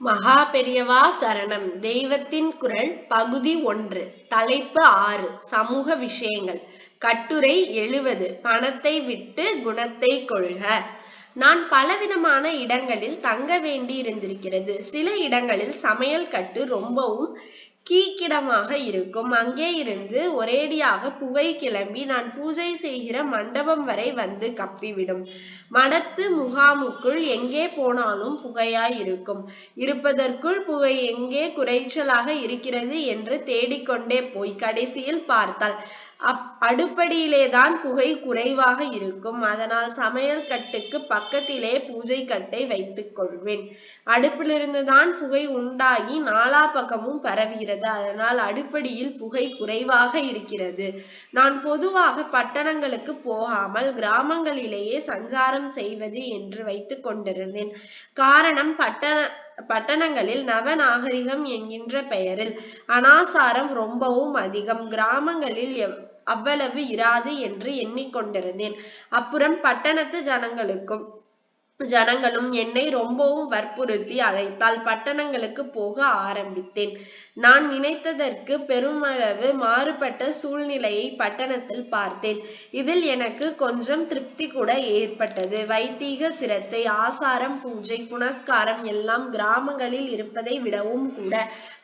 மகா பெரியவா சரணம். தெய்வத்தின் குரல் பகுதி ஒன்று. தலைப்பு ஆறு. சமூக விஷயங்கள். கட்டுரை எழுவது. பணத்தை விட்டு குணத்தை கொள்க. நான் பலவிதமான இடங்களில் தங்க வேண்டி இருந்திருக்கிறது சில இடங்களில் சமையல் கட்டு ரொம்பவும் கீக்கிடமாக இருக்கும். அங்கே இருந்து ஒரேடியாக புகை கிளம்பி நான் பூஜை செய்கிற மண்டபம் வரை வந்து கப்பிவிடும். மடத்து முகாமுக்குள் எங்கே போனாலும் புகையாய் இருக்கும். இருப்பதற்குள் புகை எங்கே குறைச்சலாக இருக்கிறது என்று தேடிக்கொண்டே போய் கடைசியில் பார்த்தால் அப் அடுப்படியிலேதான் புகை குறைவாக இருக்கும். அதனால் சமையல் கட்டுக்கு பக்கத்திலே பூஜை கட்டை வைத்துக் கொள்வேன். அடுப்பிலிருந்து தான் புகை உண்டாகி நாலா பக்கமும் பரவுகிறது. அதனால் அடுப்படியில் புகை குறைவாக இருக்கிறது. நான் பொதுவாக பட்டணங்களுக்கு போகாமல் கிராமங்களிலேயே சஞ்சாரம் செய்வது என்று வைத்துக் கொண்டிருந்தேன். காரணம் பட்டண பட்டணங்களில் நவநாகரிகம் என்கின்ற பெயரில் அனாசாரம் ரொம்பவும் அதிகம். கிராமங்களில் அவ்வளவு இராது என்று எண்ணிக்கொண்டிருந்தேன். அப்புறம் பட்டணத்து ஜனங்களுக்கும் ஜனங்களும் என்னை ரொம்பவும் வற்புறுத்தி அழைத்தால் பட்டணங்களுக்கு போக ஆரம்பித்தேன். நான் நினைத்ததற்கு பெருமளவு மாறுபட்ட சூழ்நிலையை பட்டணத்தில் பார்த்தேன். இதில் எனக்கு கொஞ்சம் திருப்தி கூட ஏற்பட்டது. வைத்தீக சிரத்தை ஆசாரம் பூஜை புனஸ்காரம் எல்லாம் கிராமங்களில் இருப்பதை விடவும் கூட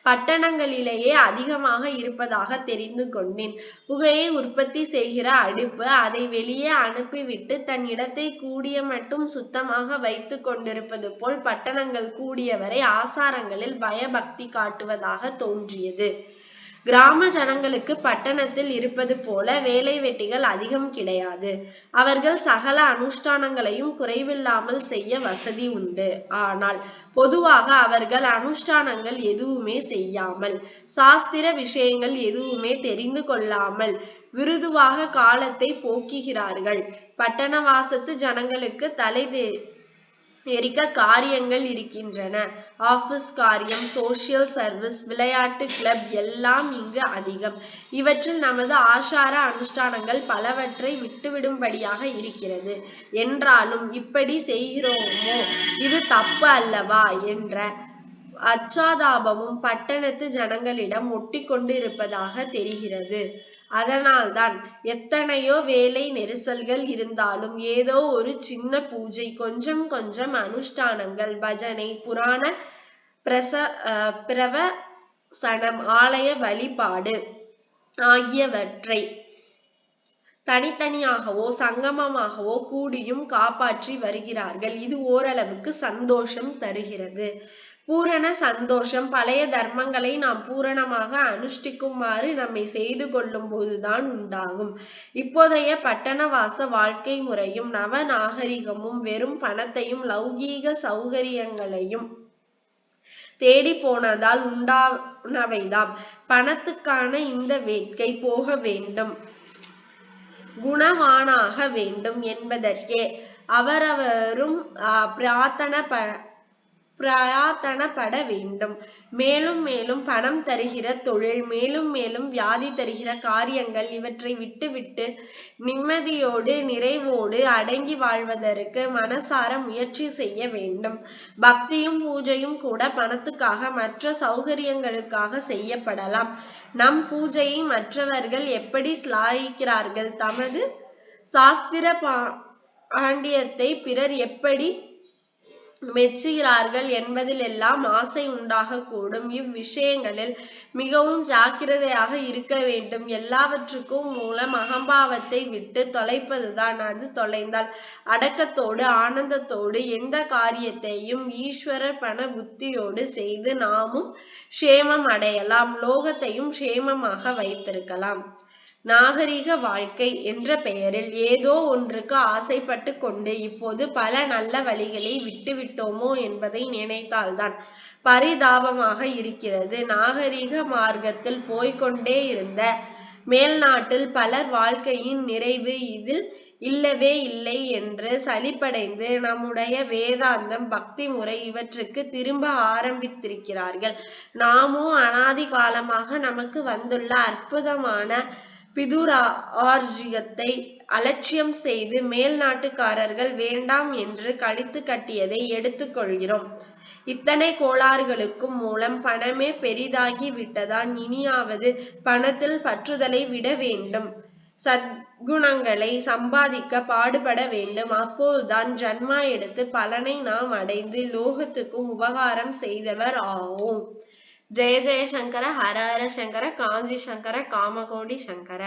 பட்டணங்களிலேயே அதிகமாக இருப்பதாக தெரிந்து கொண்டேன். புகையை உற்பத்தி செய்கிற அடுப்பு அதை வெளியே அனுப்பிவிட்டு தன் இடத்தை கூடிய மட்டும் சுத்தமாக வைத்து கொண்டிருப்பது போல் பட்டணங்கள் கூடியவரை ஆசாரங்களில் பயபக்தி காட்டுவதாக தோன்றியது. கிராம ஜனங்களுக்கு பட்டணத்தில் இருப்பது போல வேலை வெட்டிகள் அதிகம் கிடையாது. அவர்கள் சகல அனுஷ்டானங்களையும் குறைவில்லாமல் செய்ய வசதி உண்டு. ஆனால் பொதுவாக அவர்கள் அனுஷ்டானங்கள் எதுவுமே செய்யாமல் சாஸ்திர விஷயங்கள் எதுவுமே தெரிந்து கொள்ளாமல் விருதுவாக காலத்தை போக்குகிறார்கள். பட்டணவாசத்து ஜனங்களுக்கு தலை எரிக்க காரியங்கள் இருக்கின்றன. ஆபீஸ் காரியம் சோசியல் சர்வீஸ் விளையாட்டு கிளப் எல்லாம் இங்கு அதிகம். இவற்றில் நமது ஆசார அனுஷ்டானங்கள் பலவற்றை விட்டுவிடும்படியாக இருக்கிறது. என்றாலும் இப்படி செய்கிறோமோ? இது தப்பு அல்லவா? என்ற அச்சாதாபமும் பட்டணத்து ஜனங்களிடம் ஒட்டி கொண்டிருப்பதாக தெரிகிறது. அதனால்தான் எத்தனையோ வேலை நெரிசல்கள் இருந்தாலும் ஏதோ ஒரு சின்ன பூஜை கொஞ்சம் கொஞ்சம் அனுஷ்டானங்கள் பஜனை புராண பிரச சனம் ஆலய வழிபாடு ஆகியவற்றை தனித்தனியாகவோ சங்கமமாகவோ கூடியும் காப்பாற்றி வருகிறார்கள். இது ஓரளவுக்கு சந்தோஷம் தருகிறது. பூரண சந்தோஷம். பழைய தர்மங்களை நாம் பூரணமாக அனுஷ்டிக்குமாறு நம்மை செய்து கொள்ளும் போதுதான் உண்டாகும். இப்போதைய பட்டணவாச வாழ்க்கை முறையும் நவ நாகரிகமும் வெறும் பணத்தையும் லௌகீக சௌகரியங்களையும் தேடி போனதால் உண்டானவைதாம். பணத்துக்கான இந்த வேட்கை போக வேண்டும். குணவானாக வேண்டும் என்பதற்கே. அவரவரும் பிரார்த்தன ப பிரயாத்தனப்பட வேண்டும். மேலும் மேலும் பணம் தருகிற தொழில் மேலும் மேலும் வியாதி தருகிற காரியங்கள் இவற்றை விட்டுவிட்டு நிம்மதியோடு நிறைவோடு அடங்கி வாழ்வதற்கு மனசார முயற்சி செய்ய வேண்டும். பக்தியும் பூஜையும் கூட பணத்துக்காக மற்ற சௌகரியங்களுக்காக செய்யப்படலாம். நம் பூஜையை மற்றவர்கள் எப்படி சிலாயிக்கிறார்கள்? தமது சாஸ்திர பாண்டியத்தை பிறர் எப்படி மெச்சுகிறார்கள் என்பதிலெல்லாம் ஆசை உண்டாகக்கூடும். இவ்விஷயங்களில் மிகவும் ஜாக்கிரதையாக இருக்க வேண்டும். எல்லாவற்றுக்கும் மூலம் அகம்பாவத்தை விட்டு தொலைப்பதுதான். அது தொலைந்தால் அடக்கத்தோடு ஆனந்தத்தோடு எந்த காரியத்தையும் ஈஸ்வரர் பண புத்தியோடு செய்து நாமும் க்ஷேமம் அடையலாம். லோகத்தையும் க்ஷேமமாக வைத்திருக்கலாம். நாகரிக வாழ்க்கை என்ற பெயரில் ஏதோ ஒன்றுக்கு ஆசைப்பட்டு கொண்டு இப்போது பல நல்ல வழிகளை விட்டுவிட்டோமோ என்பதை நினைத்தால்தான் பரிதாபமாக இருக்கிறது. நாகரிக மார்க்கத்தில் போய்கொண்டே இருந்த மேல்நாட்டில் பலர் வாழ்க்கையின் நிறைவு இதில் இல்லவே இல்லை என்று சலிப்படைந்து நம்முடைய வேதாந்தம் பக்தி முறை இவற்றுக்கு திரும்ப ஆரம்பித்திருக்கிறார்கள். நாமும் அனாதி காலமாக நமக்கு வந்துள்ள அற்புதமான பிதுரா ஆர்ஜியத்தை அலட்சியம் செய்து மேல் நாட்டுக்காரர்கள் வேண்டாம் என்று கழித்து கட்டியதை எடுத்துக்கொள்கிறோம் இத்தனை கோளாறுகளுக்கும் மூலம் பணமே பெரிதாகி விட்டதால் இனியாவது பணத்தில் பற்றுதலை விட வேண்டும். சத்குணங்களை சம்பாதிக்க பாடுபட வேண்டும். அப்போதுதான் ஜன்மா எடுத்து பலனை நாம் அடைந்து லோகத்துக்கும் உபகாரம் செய்தவர் ஆவோம். ஜெய ஜெய சங்கர ஹர ஹர சங்கர காஞ்சி சங்கர காமகோடி சங்கர.